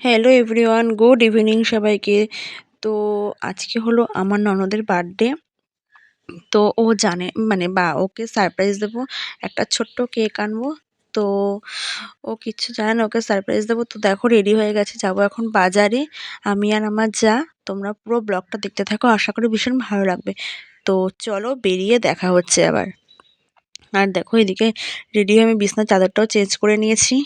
Hello everyone good evening সবাইকে। তো আজকে হলো আমার ননদের বার্থডে তো ও জানে মানে বা ওকে সারপ্রাইজ দেবো, একটা ছোট্ট কেক আনব। তো ও কিচ্ছু জানে না, ওকে সারপ্রাইজ দেবো। তো দেখো রেডি হয়ে গেছে, যাব এখন বাজারে। আমি আর আমার যা, তোমরা পুরো ব্লগটা দেখতে থাকো, আশা করি ভীষণ ভালো লাগবে। তো চলো বেরিয়ে দেখা হচ্ছে আবার। আর দেখো এদিকে রেডি হয়ে আমি বিছনার চাদরটাও চেঞ্জ করে নিয়েছি।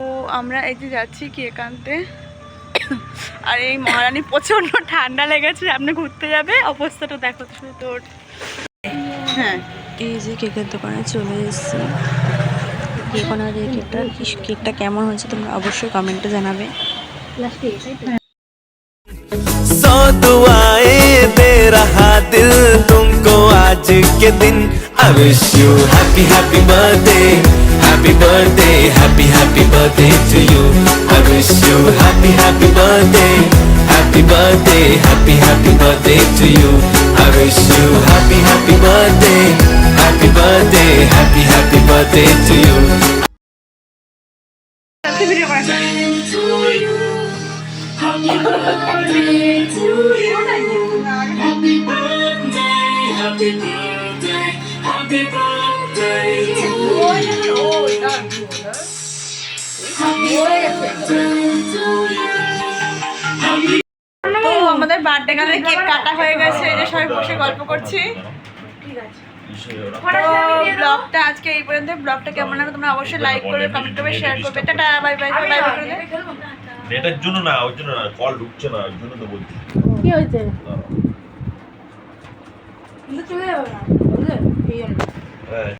তো আমরা এই যে যাচ্ছি কেক আনতে আর এই মহারানী প্রচন্ড ঠান্ডা লেগেছে আপনি ঘুরতে যাবে অবস্থাটা দেখো শুধু তোর হ্যাঁ এই যে কেকের দোকানে চলে এসেছি কেক ওনার এই কেকটা কি- কেকটা কেমন হয়েছে তোমরা অবশ্যই কমেন্টে জানাবে सौ दुआएं दे रहा दिल तुमको आज के दिन I wish you happy happy birthday happy birthday, happy happy birthday to you. I wish you happy happy birthday, happy birthday, happy happy birthday to you. I wish you happy happy birthday, happy birthday, happy happy birthday to you. Happy birthday, to you. Happy birthday to you. Happy birthday, happy birthday, happy birthday. আমাদের birthday গানের cake কাটা হয়ে গেছে এই যে সবাই বসে গল্প করছি। তো ব্লগটা আজকে এই পর্যন্ত ব্লগটা কেমন লাগে তোমরা অবশ্যই লাইক করবে কমেন্ট করবে শেয়ার করবে। Tata bye bye bye bye করে জন্য না ওর জন্য না কল ঢুকছে না ওর জন্য তো বলছি। কি হয়েছে? হ্যাঁ।